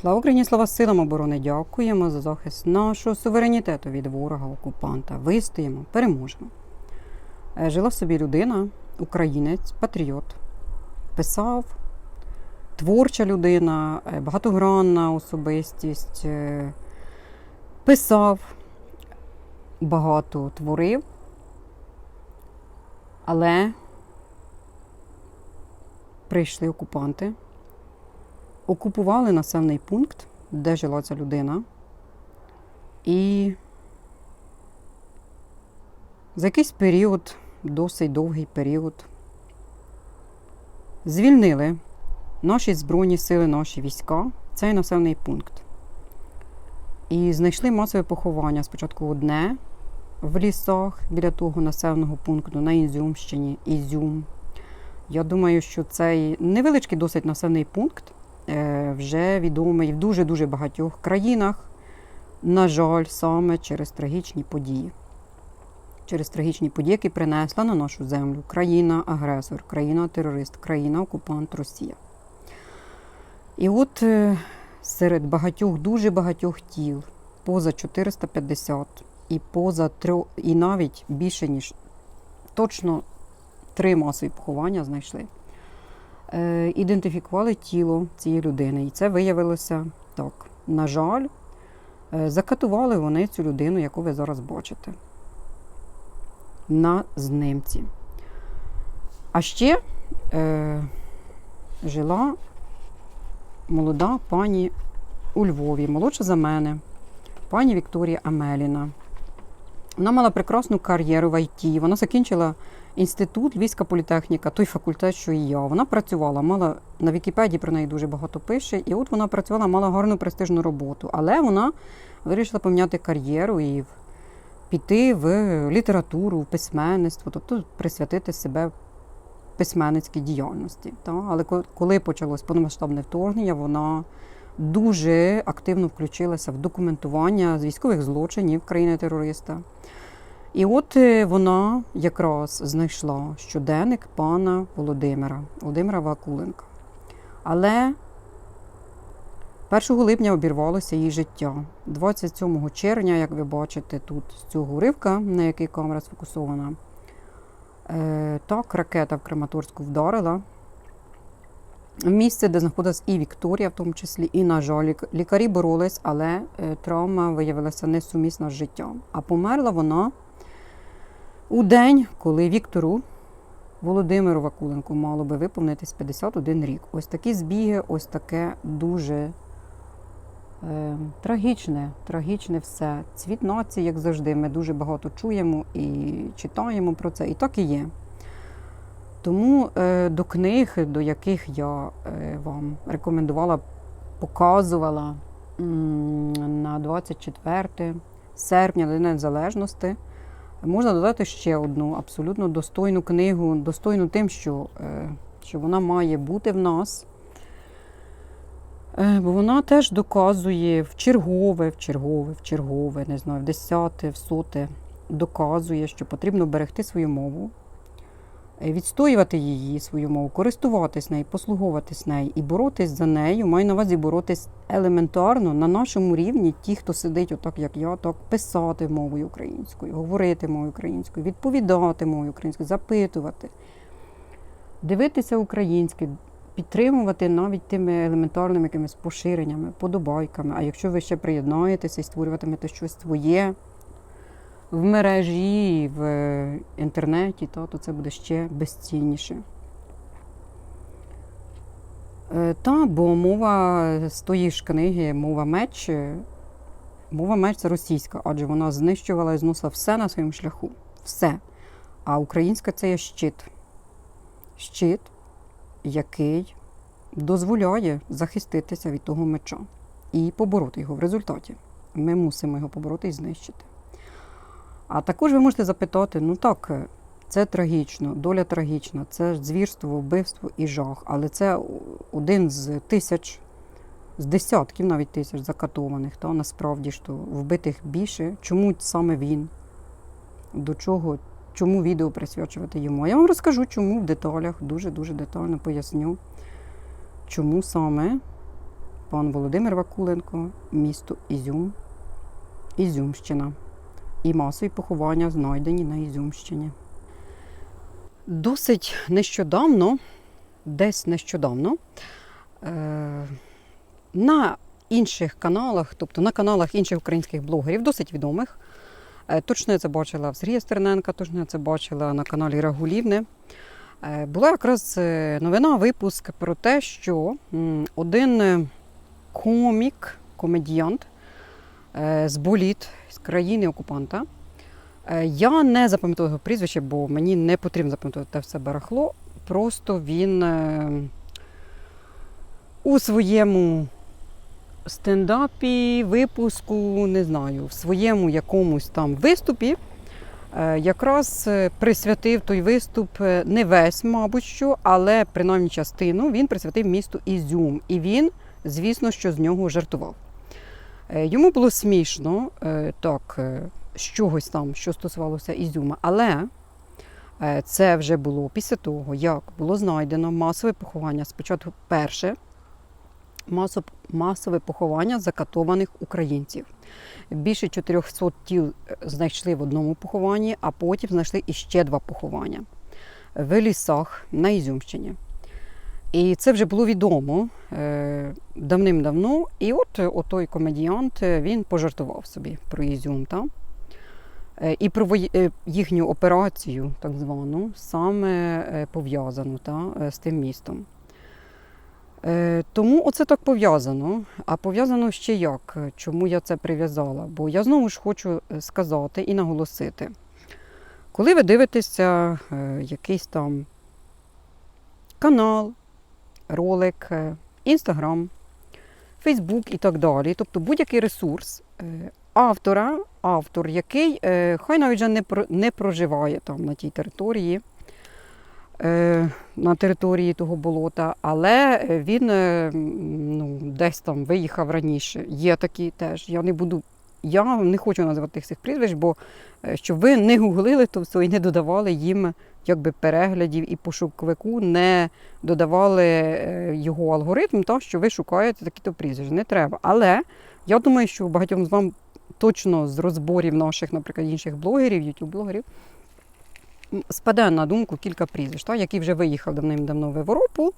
Слава Україні, слава силам оборони! Дякуємо за захист нашого суверенітету від ворога окупанта. Вистоїмо, переможемо. Е, Жила собі людина, українець, патріот. Писав, творча людина, е, багатогранна особистість. е, Писав, багато творив, але прийшли окупанти окупували населений пункт, де жила ця людина. І за якийсь період, досить довгий період, звільнили наші Збройні сили, наші війська цей населений пункт. І знайшли масове поховання спочатку одне в лісах біля того населеного пункту на Ізюмщині, Ізюм. Я думаю, що цей невеличкий досить населений пункт вже відомий в дуже-дуже багатьох країнах, на жаль, саме через трагічні події. Через трагічні події, які принесла на нашу землю країна-агресор, країна-терорист, країна-окупант Росія. І от е, серед багатьох, дуже багатьох тіл, поза 450 і поза трьох, і навіть більше, ніж точно три масові поховання знайшли е, ідентифікували тіло цієї людини. І це виявилося так. На жаль, е, закатували вони цю людину, яку ви зараз бачите. На знимці. А ще е, жила молода пані у Львові, молодша за мене, пані Вікторія Амеліна. Вона мала прекрасну кар'єру в ІТ. Вона закінчила інститут, Львівська політехніка, той факультет, що і я. Вона працювала, мала на Вікіпедії про неї дуже багато пише. І от вона працювала, мала гарну престижну роботу. Але вона вирішила поміняти кар'єру і піти в літературу, в письменництво, тобто присвятити себе письменницькій діяльності. Та? Але коли почалось повномасштабне вторгнення, вона дуже активно включилася в документування військових злочинів країни-терориста. І от е, вона якраз знайшла щоденник пана Володимира, Володимира Вакуленка. Але 1 липня обірвалося її життя. 27 червня, як ви бачите, тут з цього уривка, на який камера сфокусована, е, так, ракета в Краматорську вдарила. Місце, де знаходилась і Вікторія, в тому числі, і, на жаль, лікарі боролись, але е, травма виявилася несумісна з життям. А померла вона у день, коли Віктору Володимиру Вакуленку мало би виповнитись 51 рік. Ось такі збіги, ось таке дуже е, трагічне, трагічне все. Цвіт нації, як завжди, ми дуже багато чуємо і читаємо про це, і так і є. Тому е, до книг, до яких я е, вам рекомендувала, показувала на 24 серпня День Незалежності, можна додати ще одну абсолютно достойну книгу, достойну тим, що, е, що вона має бути в нас. Бо вона теж доказує в чергове, в чергове, в чергове, не знаю, в десяте, в соте, доказує, що потрібно берегти свою мову, відстоювати її, свою мову, користуватись нею, послуговуватись нею і боротись за нею. Маю на увазі боротись елементарно на нашому рівні, ті, хто сидить, отак як я, так писати мовою українською, говорити мовою українською, відповідати мовою українською, запитувати, дивитися українською, підтримувати навіть тими елементарними якимись поширеннями, подобайками. А якщо ви ще приєднаєтеся і створюватимете щось своє в мережі, в інтернеті, то, то це буде ще безцінніше. Е, Та, бо мова з тої ж книги, мова меч, е, мова меч це російська, адже вона знищувала і зносила все на своєму шляху. Все. А українська це є щит. Щит, який дозволяє захиститися від того меча і побороти його в результаті. Ми мусимо його побороти і знищити. А також ви можете запитати: ну так, е, це трагічно, доля трагічна, це звірство, вбивство і жах. Але це один з тисяч, з десятків навіть тисяч закатованих. Та насправді ж то вбитих більше. Чому саме він? До чого? Чому відео присвячувати йому? А я вам розкажу, чому в деталях, дуже-дуже детально поясню, чому саме пан Володимир Вакуленко, місто Ізюм, Ізюмщина. І масові поховання знайдені на Ізюмщині. Досить нещодавно, десь нещодавно, е, на інших каналах, тобто на каналах інших українських блогерів, досить відомих. Е, Точно я це бачила в Сергія Стерненка, точно я це бачила на каналі Рагулівни. Е, Була якраз новина, випуск про те, що один комік, комедіант з боліт з країни окупанта. е, Я не запам'ятала його прізвище, бо мені не потрібно запам'ятати все барахло. Просто він е, у своєму стендапі, випуску, не знаю, в своєму якомусь там виступі е, якраз е, присвятив той виступ е, не весь, мабуть, що, але принаймні частину він присвятив місту Ізюм. І він, звісно, що з нього жартував. Е, Йому було смішно, е, так, е, з чогось там, що стосувалося Ізюма, але це вже було після того, як було знайдено масове поховання. Спочатку перше масове поховання закатованих українців. Більше 400 тіл знайшли в одному похованні, а потім знайшли іще два поховання в лісах на Ізюмщині. І це вже було відомо е, давним-давно. І от е, отой комедіант е, він пожартував собі про Ізюм. Та? І про їхню операцію, так звану, саме пов'язану з тим містом. Тому оце так пов'язано. А пов'язано ще як? Чому я це прив'язала? Бо я знову ж хочу сказати і наголосити. Коли ви дивитеся якийсь там канал, ролик, е, інстаграм, Фейсбук і так далі, тобто будь-який ресурс е, автора, автор, який е, хай навіть вже не, проживає там на тій території, е, на території того болота, але він е, ну, десь там виїхав раніше. Є такі теж. Я не буду. Я не хочу називати цих прізвищ, бо е, щоб ви не гуглили то все і не додавали їм якби переглядів і пошуковику не додавали е, його алгоритм, та, що ви шукаєте такі-то прізвища. Не треба. Але я думаю, що багатьом з вам точно з розборів наших, наприклад, інших блогерів, ютуб-блогерів, спаде на думку кілька прізвищ, та, які вже виїхав давним-давно в Європу.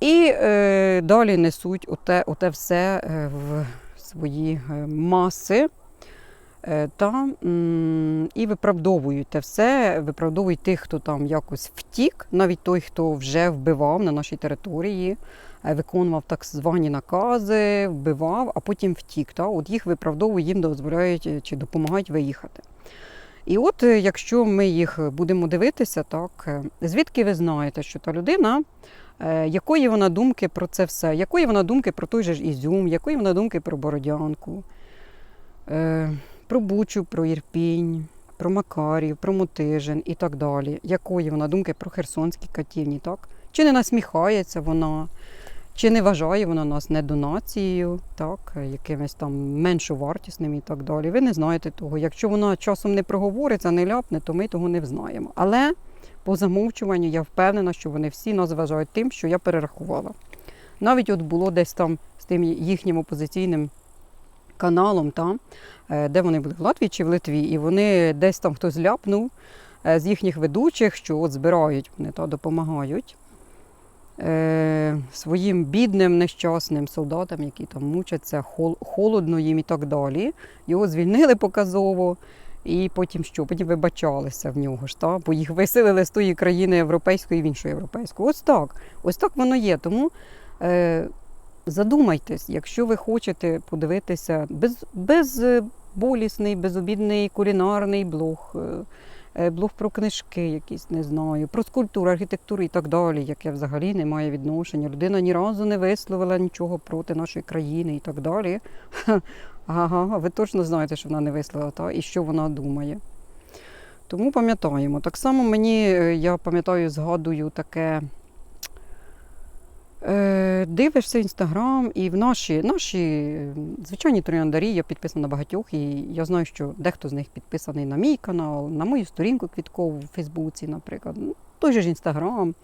І е, далі несуть оте, оте все е, в свої е, маси. Е, Та, і виправдовують те все, виправдовують тих, хто там якось втік, навіть той, хто вже вбивав на нашій території, е, виконував так звані накази, вбивав, а потім втік. Та? От їх виправдовують, їм дозволяють е, чи допомагають виїхати. І от якщо ми їх будемо дивитися, так, звідки ви знаєте, що та людина, якої вона думки про це все, якої вона думки про той же ж Ізюм, якої вона думки про Бородянку, про Бучу, про Ірпінь, про Макарів, про Мотижин і так далі. Якої вона думки про Херсонські катівні, так? Чи не насміхається вона, чи не вважає вона нас недонацією, так, якимось там меншовартісним і так далі. Ви не знаєте того. Якщо вона часом не проговориться, не ляпне, то ми того не взнаємо. Але по замовчуванню я впевнена, що вони всі нас вважають тим, що я перерахувала. Навіть от було десь там з тим їхнім опозиційним каналом, там, е, де вони були в Латвії чи в Литві, і вони десь там хтось ляпнув е, з їхніх ведучих, що от збирають, вони та допомагають е, своїм бідним, нещасним солдатам, які там мучаться, хол- холодно їм і так далі. Його звільнили показово. І потім що? Потім вибачалися в нього ж, та? бо їх виселили з тої країни європейської в іншу європейську. Ось так. Ось так воно є. Тому е, задумайтесь, якщо ви хочете подивитися без, безболісний, безобідний кулінарний блог, е, е, блог про книжки, якісь не знаю, про скульптуру, архітектуру і так далі, яке взагалі не має відношення. Людина ні разу не висловила нічого проти нашої країни і так далі. Ага, ви точно знаєте, що вона не висловила, та, і що вона думає. Тому пам'ятаємо. Так само мені, е, я пам'ятаю, згадую таке. Е, дивишся інстаграм, і в наші, наші звичайні трояндарі, я підписана на багатьох, і я знаю, що дехто з них підписаний на мій канал, на мою сторінку квіткову в Фейсбуці, наприклад. Ну, той же ж інстаграм.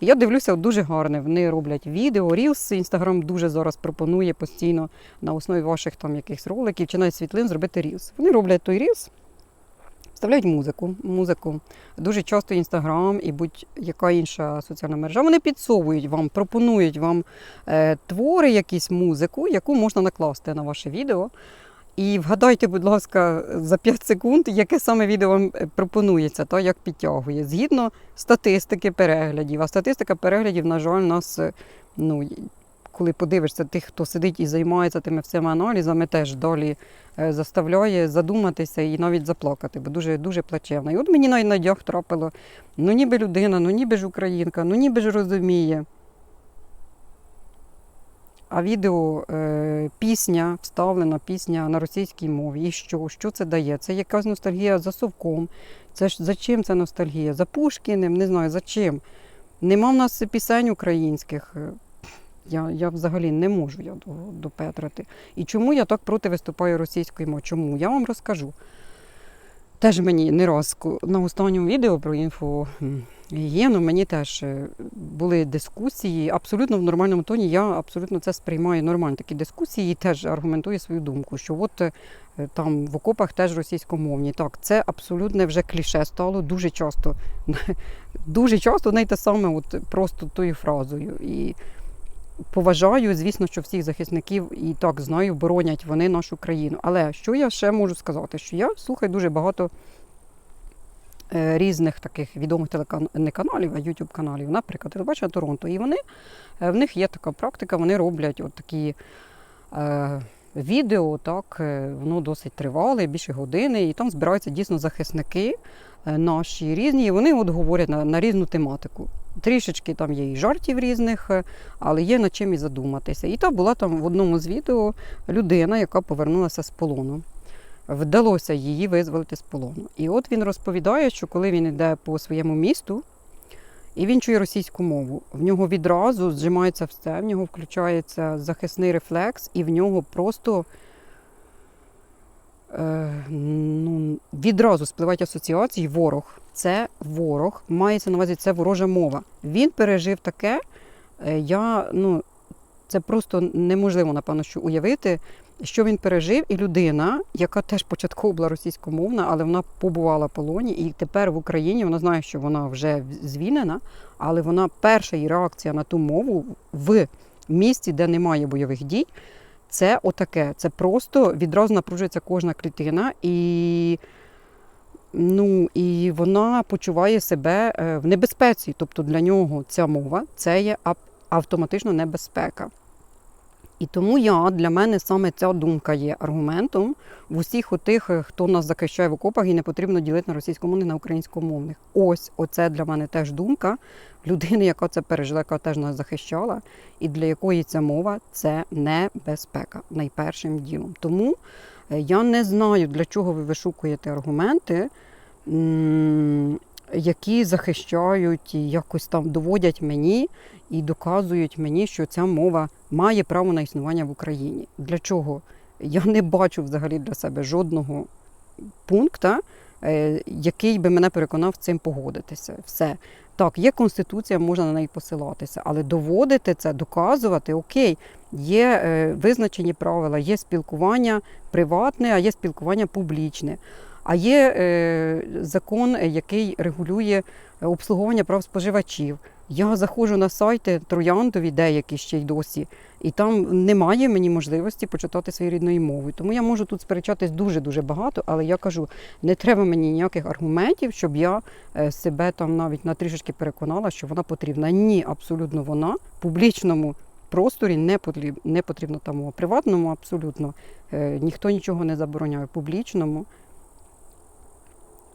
Я дивлюся, дуже гарне. Вони роблять відео, рілс. Інстаграм дуже зараз пропонує постійно на основі ваших там якихось роликів чи навіть світлин зробити рілс. Вони роблять той рілс, вставляють музику. музику. Дуже часто інстаграм і будь-яка інша соціальна мережа. Вони підсовують вам, пропонують вам е, твори, якісь музику, яку можна накласти на ваше відео. І вгадайте, будь ласка, за 5 секунд, яке саме відео вам е, пропонується, та як підтягує, згідно статистики переглядів. А статистика переглядів, на жаль, нас, е, ну, коли подивишся тих, хто сидить і займається тими всіма аналізами, теж далі е, заставляє задуматися і навіть заплакати, бо дуже дуже плачевно. І от мені на днях трапило, ну ніби людина, ну ніби ж українка, ну ніби ж розуміє. А відео, е, пісня вставлена, пісня на російській мові. І що? Що це дає? Це якась ностальгія за совком. Це ж за чим це ностальгія? За Пушкіним, не знаю за чим. Нема в нас пісень українських. Я, я взагалі не можу я до, допетрити. І чому я так проти виступаю російською мовою? Чому? Я вам розкажу. Теж мені не раз на останньому відео про інфогігієну мені теж е, були дискусії абсолютно в нормальному тоні. Я абсолютно це сприймаю нормально. Такі дискусії і теж аргументую свою думку, що от е, там в окопах теж російськомовні. Так, це абсолютно вже кліше стало дуже часто. Дуже часто не те саме, от просто тою фразою. І поважаю, звісно, що всіх захисників і так знаю, боронять вони нашу країну. Але що я ще можу сказати? Що я слухаю дуже багато е, різних таких відомих телекан... не каналів, а youtube каналів, наприклад, телебачення Торонто. І вони е, в них є така практика, вони роблять от такі. Е, Відео так, е, воно досить тривале, більше години, і там збираються дійсно захисники е, наші різні, і вони от говорять на, на різну тематику. Трішечки там є і жартів різних, е, але є над чим і задуматися. І та була там в одному з відео людина, яка повернулася з полону. Вдалося її визволити з полону. І от він розповідає, що коли він йде по своєму місту, і він чує російську мову, в нього відразу зжимається все, в нього включається захисний рефлекс, і в нього просто е, ну, відразу спливають асоціації ворог. Це ворог, мається на увазі це ворожа мова. Він пережив таке. е, Я, ну, це просто неможливо, напевно, що уявити, що він пережив, і людина, яка теж початково була російськомовна, але вона побувала в полоні, і тепер в Україні вона знає, що вона вже звільнена, але вона перша її реакція на ту мову в місті, де немає бойових дій. Це отаке. Це просто відразу напружується кожна клітина, і, ну, і вона почуває себе е, в небезпеці. Тобто для нього ця мова це є ав- автоматично небезпека. І тому я для мене саме ця думка є аргументом в усіх отих, е, хто нас захищає в окопах, і не потрібно ділити на російськомовних, на українськомовних. Ось оце для мене теж думка людини, яка це пережила, яка теж нас захищала, і для якої ця мова це небезпека найпершим ділом. Тому е, я не знаю, для чого ви вишукуєте аргументи, які захищають і якось там доводять мені і доказують мені, що ця мова має право на існування в Україні. Для чого? Я не бачу взагалі для себе жодного пункта, е, який би мене переконав цим погодитися. Все. Так, є конституція, можна на неї посилатися, але доводити це, доказувати, окей, є е, визначені правила, є спілкування приватне, а є спілкування публічне. А є е, закон, який регулює е, обслуговування прав споживачів. Я заходжу на сайти трояндові, деякі ще й досі, і там немає мені можливості почитати своєю рідною мовою. Тому я можу тут сперечатись дуже-дуже багато, але я кажу, не треба мені ніяких аргументів, щоб я е, себе там навіть на трішечки переконала, що вона потрібна. Ні, абсолютно вона в публічному просторі не потрібна, не потрібна там мова. Приватному абсолютно ніхто нічого не забороняє. В публічному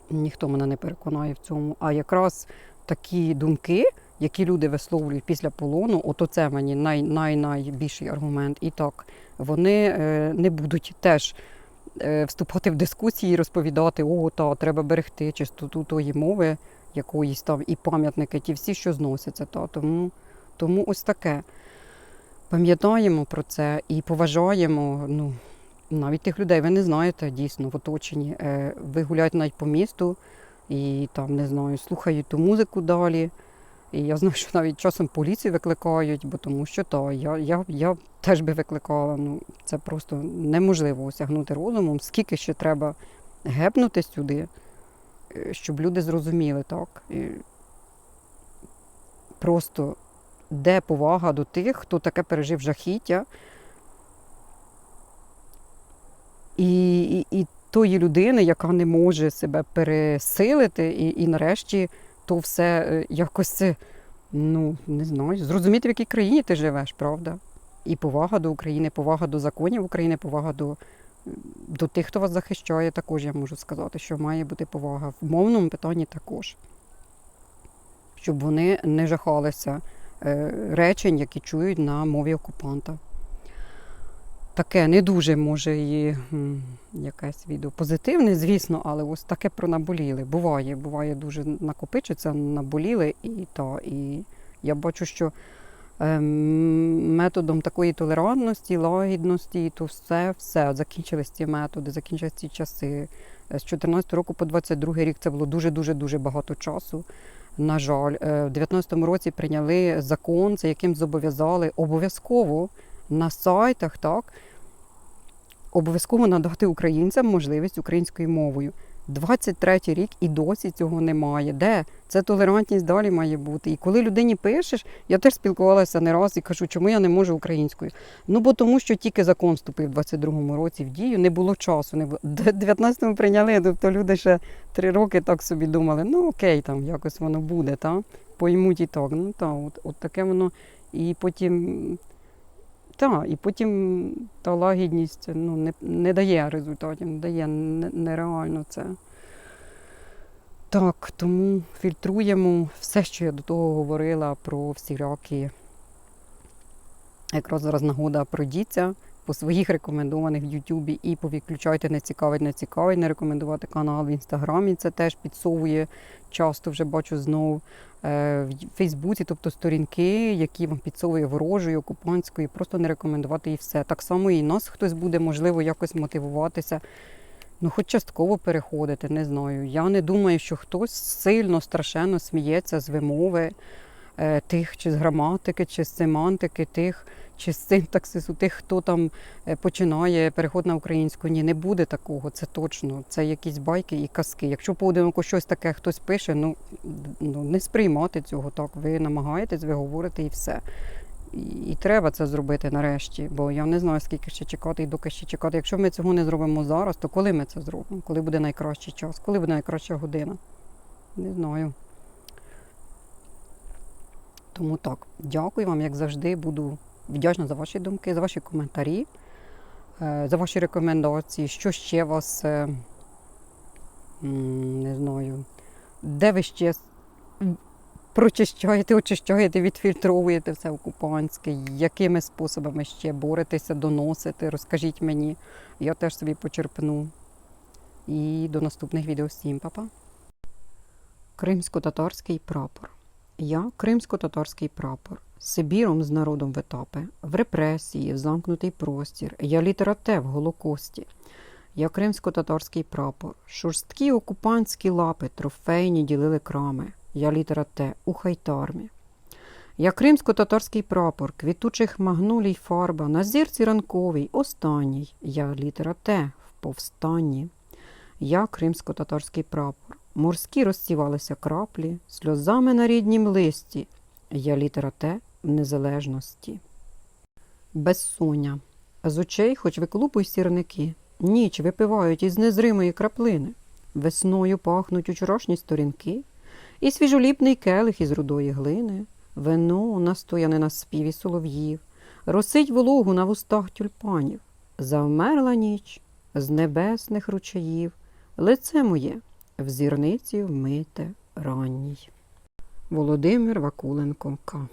ніхто мене не переконає в цьому. А якраз такі думки, які люди висловлюють після полону, ото це мені най, най, найбільший аргумент. І так, вони е, не будуть теж е, вступати в дискусії розповідати, о, та треба берегти чистоту тої мови, якоїсь там і пам'ятники, ті всі, що зносяться. Та. Тому, тому ось таке. Пам'ятаємо про це і поважаємо. Ну, навіть тих людей ви не знаєте дійсно в оточенні. Е, Ви гуляєте навіть по місту, і там, не знаю, слухають ту музику далі. І я знаю, що навіть часом поліцію викликають, бо тому що то, я, я, я теж би викликала. Ну, це просто неможливо осягнути розумом, скільки ще треба гепнути сюди, е, щоб люди зрозуміли, так. І просто де повага до тих, хто таке пережив жахіття. І, і, і тої людини, яка не може себе пересилити, і, і нарешті то все е, якось ну, не знаю, зрозуміти, в якій країні ти живеш, правда? І повага до України, повага до законів України, повага до, до тих, хто вас захищає, також я можу сказати, що має бути повага. В мовному питанні також. Щоб вони не жахалися е, речень, які чують на мові окупанта. Таке не дуже може і якесь відео позитивне, звісно, але ось таке про наболіли. Буває, буває дуже накопичиться, наболіли, і та, і я бачу, що ем, методом такої толерантності, лагідності, то все, все, закінчились ці методи, закінчились ці часи. З 14 року по 22 рік це було дуже-дуже дуже багато часу. На жаль, Е, в 19-му році прийняли закон, за яким зобов'язали обов'язково на сайтах, так, обов'язково надати українцям можливість українською мовою. 23 рік і досі цього немає. Де? Це толерантність далі має бути. І коли людині пишеш, я теж спілкувалася не раз і кажу, чому я не можу українською. Ну бо тому, що тільки закон вступив в 22-му році в дію, не було часу. Не було. 19-му прийняли, тобто люди ще три роки так собі думали, ну окей, там якось воно буде, та? поймуть і так. Ну та, от, от таке воно. І потім так, і потім та лагідність ну, не, не дає результатів, не дає нереально це. Так, тому фільтруємо все, що я до того говорила про всілякі. Якраз зараз нагода пройдіться по своїх рекомендованих в Ютубі і повіключайте не цікавить, не цікавить, не рекомендувати канал в інстаграмі. Це теж підсовує часто вже бачу знову е, в Фейсбуці, тобто сторінки, які вам підсовує ворожої, окупантської, просто не рекомендувати і все. Так само і нас хтось буде, можливо, якось мотивуватися. Ну, хоч частково переходити, не знаю. Я не думаю, що хтось сильно страшенно сміється з вимови е, тих, чи з граматики, чи з семантики, тих, чи синтаксису, тих, хто там е, починає переход на українську. Ні, не буде такого, це точно. Це якісь байки і казки. Якщо поодиноко щось таке хтось пише, ну, ну не сприймати цього так. Ви намагаєтесь, ви говорите і все. І треба це зробити нарешті, бо я не знаю, скільки ще чекати і доки ще чекати. Якщо ми цього не зробимо зараз, то коли ми це зробимо? Коли буде найкращий час? Коли буде найкраща година? Не знаю. Тому так, дякую вам, як завжди, буду вдячна за ваші думки, за ваші коментарі, е, за ваші рекомендації, що ще вас, е, не знаю, де ви ще прочищаєте, очищаєте, відфільтровуєте все окупантське, якими способами ще боретеся, доносите, розкажіть мені, я теж собі почерпну. І до наступних відео всім, па-па. Кримсько-татарський прапор. Я кримсько-татарський прапор. Сибіром з народом в етапи, в репресії, в замкнутий простір. Я літера Т в Голокості. Я кримсько-татарський прапор. Шорсткі окупантські лапи, трофейні ділили крами. Я літера Т у хайтармі. Я кримсько-татарський прапор, квітучих магнолій фарба, на зірці ранковій, останній. Я літера Т в повстанні. Я кримсько-татарський прапор. Морські розсівалися краплі, сльозами на ріднім листі. Я літера Т в незалежності. Безсоння. З очей хоч виклупуй сірники. Ніч випивають із незримої краплини. Весною пахнуть учорашні сторінки. І свіжоліпний келих із рудої глини. Вино, настояне на співі солов'їв. Росить вологу на вустах тюльпанів. Завмерла ніч з небесних ручаїв. Лице моє в зірниці вмите ранній. Володимир Вакуленко К.